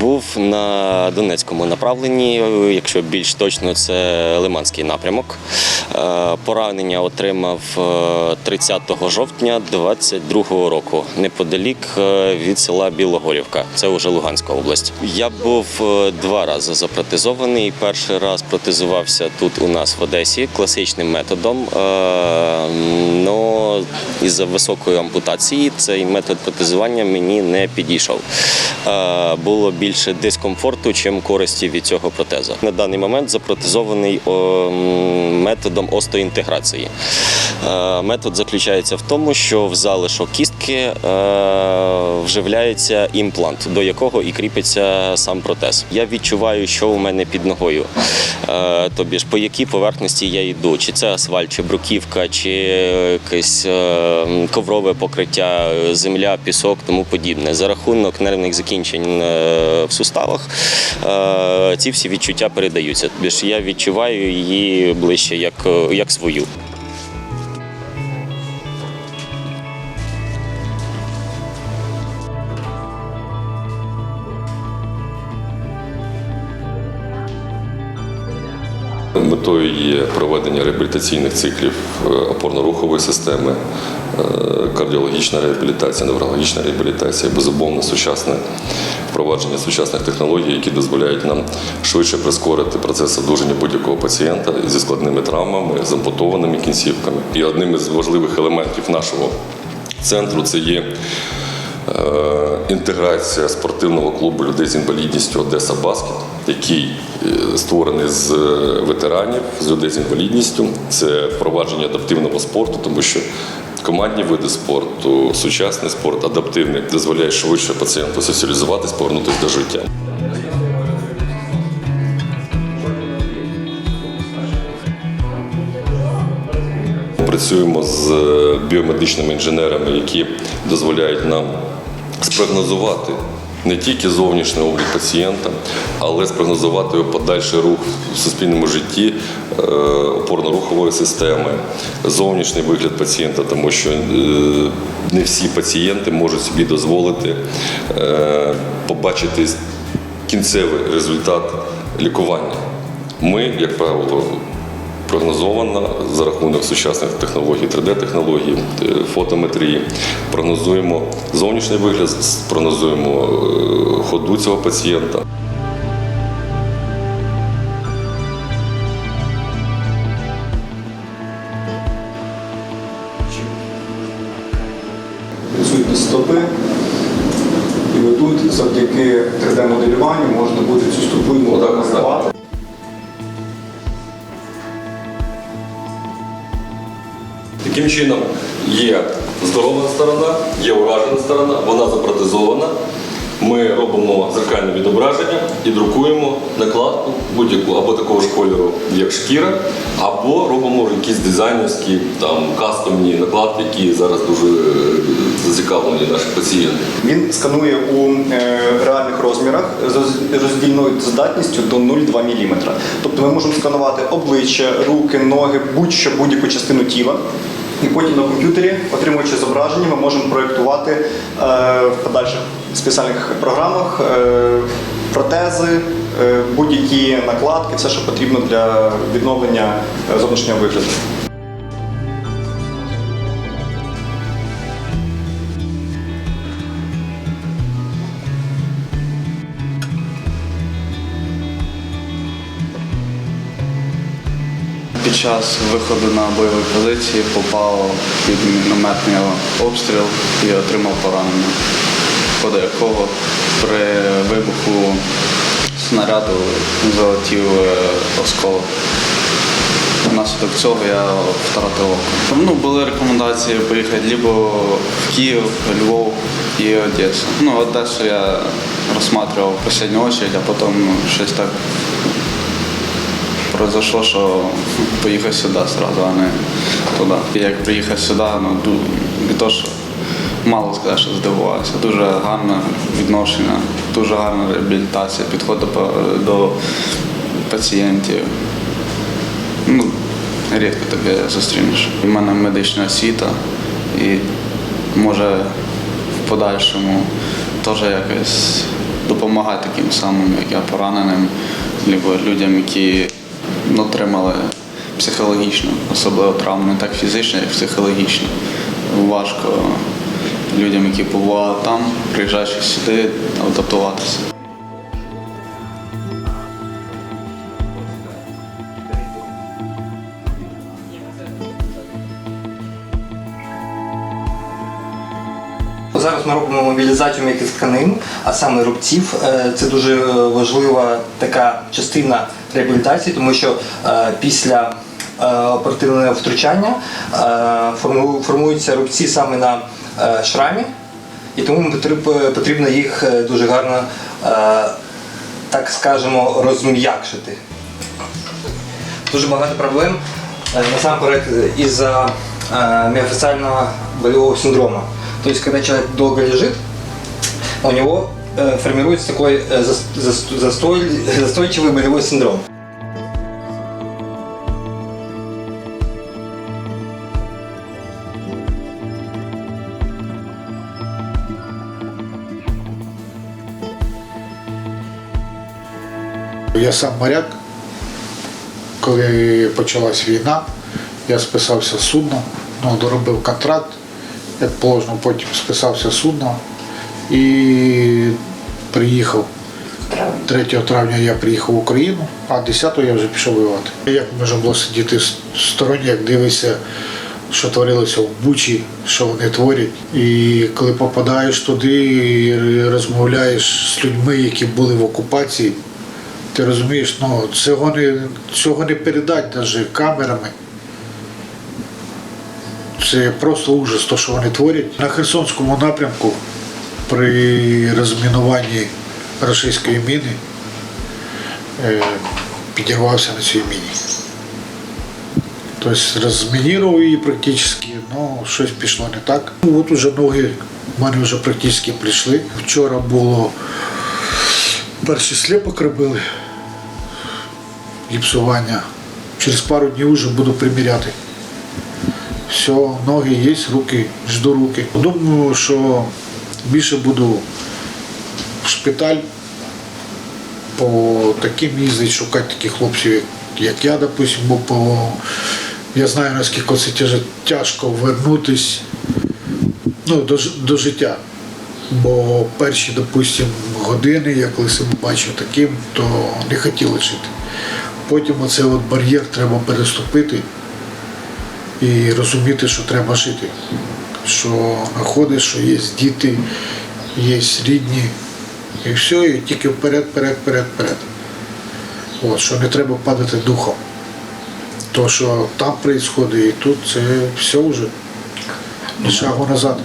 Був на Донецькому направленні, якщо більш точно, це Лиманський напрямок. Е, Поранення отримав е, 30 жовтня 22 року, неподалік е, від села Білогорівка. Це вже Луганська область. Я був е, два рази запротезований. Перший раз протезувався тут у нас в Одесі класичним методом. Е, Но із-за високої ампутації цей метод протезування мені не підійшов. Е, Було більше дискомфорту, чим користі від цього протеза. На даний момент запротезований о, м, методом остеоінтеграції. Е, Метод заключається в тому, що в залишок кістки е, вживляється імплант, до якого і кріпиться сам протез. Я відчуваю, що у мене під ногою. Е, Тобі ж по якій поверхності я йду, чи це асфальт, чи бруківка, чи якесь коврове покриття, земля, пісок, тому подібне. За рахунок нервних закінчень в суставах ці всі відчуття передаються. Тобі ж я відчуваю її ближче як, як свою. Метою є проведення реабілітаційних циклів е, опорно-рухової системи, е, кардіологічна реабілітація, неврологічна реабілітація, безумовно сучасне впровадження сучасних технологій, які дозволяють нам швидше прискорити процес одужання будь-якого пацієнта зі складними травмами, з ампутованими кінцівками. І одним із важливих елементів нашого центру це є Е, інтеграція спортивного клубу людей з інвалідністю Одеса Баскет, який е, створений з е, ветеранів, з людей з інвалідністю. Це впровадження адаптивного спорту, тому що командні види спорту, сучасний спорт, адаптивний, дозволяє швидше пацієнту соціалізуватись, повернутися до життя. Працюємо з біомедичними інженерами, які дозволяють нам спрогнозувати не тільки зовнішній облік пацієнта, але спрогнозувати його подальший рух в суспільному житті е, опорно-рухової системи, зовнішній вигляд пацієнта, тому що е, не всі пацієнти можуть собі дозволити е, побачити кінцевий результат лікування. Ми, як правило, прогнозовано за рахунок сучасних технологій, 3D-технологій, е, фотометрії. Прогнозуємо зовнішній вигляд, прогнозуємо е, ходу цього пацієнта. стопи. І отут завдяки 3D-моделюванню можна буде цю стопу і Таким чином є здорова сторона, є уражена сторона, вона запротезована. Ми робимо зеркальне відображення і друкуємо накладку будь-яку або такого ж кольору, як шкіра, або робимо якісь дизайнерські там кастомні накладки, які зараз дуже е, зацікавлені наші пацієнти. Він сканує у е, реальних розмірах з роздільною здатністю до 0,2 мм. Тобто ми можемо сканувати обличчя, руки, ноги, будь-що будь-яку частину тіла. І потім на комп'ютері, отримуючи зображення, ми можемо проєктувати е, в подальших спеціальних програмах е, протези, е, будь-які накладки, все, що потрібно для відновлення зовнішнього вигляду. Час виходу на бойові позиції попав під мінометний обстріл і отримав поранення, ходу якого при вибуху снаряду залетів е, осколок. Внаслідок цього я втратив око. Ну, були рекомендації поїхати либо в Київ, Львов і Одесу. Ну, Одесу я розглядав в останню очередь, а потім щось так произошло, що поїхав сюди одразу, а не туди. І як приїхав сюди, ну не то, що мало сказати, що здивувався. Дуже гарне відношення, дуже гарна реабілітація, підход до, пацієнтів. Ну, рідко таке зустрінеш. У мене медична освіта і може в подальшому теж якось допомагати таким самим, як я пораненим, або людям, які отримали психологічно, особливо травми, так фізично, як психологічно. Важко людям, які побували там, приїжджаючи сюди, адаптуватися. Зараз ми робимо мобілізацію м'яких тканин, а саме рубців. Е, Це дуже важлива така частина реабілітації, тому що е, після е, оперативного втручання формуються рубці саме на шрамі, і тому потрібно їх дуже гарно, так скажемо, розм'якшити. Дуже багато проблем насамперед из-за э, миофасциального болевого синдрома. То есть, когда человек долго лежит, у него э, формируется такой э, зас- зас- застой- застойчивый болевой синдром. Я сам моряк. Коли почалась війна, я списався з судна, ну, доробив контракт, як положено, потім списався з судна і приїхав. 3 травня я приїхав в Україну, а 10 я вже пішов воювати. Як можна було сидіти в стороні, як дивишся, що творилося в Бучі, що вони творять. І коли попадаєш туди і розмовляєш з людьми, які були в окупації, ти розумієш, ну цього не, цього не передать навіть камерами. Це просто ужас, то, що вони творять. На Херсонському напрямку при розмінуванні російської міни е, підірвався на цій міні. Тобто розмінірував її практично, ну щось пішло не так. Ну, от уже ноги в мене вже практично прийшли. Вчора було перший сліпок робили, гіпсування. Через пару днів вже буду приміряти. Все, ноги є, руки, жду руки. Думаю, що більше буду в шпиталь по таким їздити, шукати таких хлопців, як- як я, допустим, бо по... я знаю, наскільки це тяжко вернутись ну, до, до життя. Бо перші, допустим, години, я коли бачив таким, то не хотіли жити. Потім оцей от бар'єр треба переступити і розуміти, що треба жити. Що ходиш, що є діти, є рідні, і все, і тільки вперед, вперед, вперед, вперед. От, що не треба падати духом. То, що там відбувається і тут, це все вже. Шагу назад.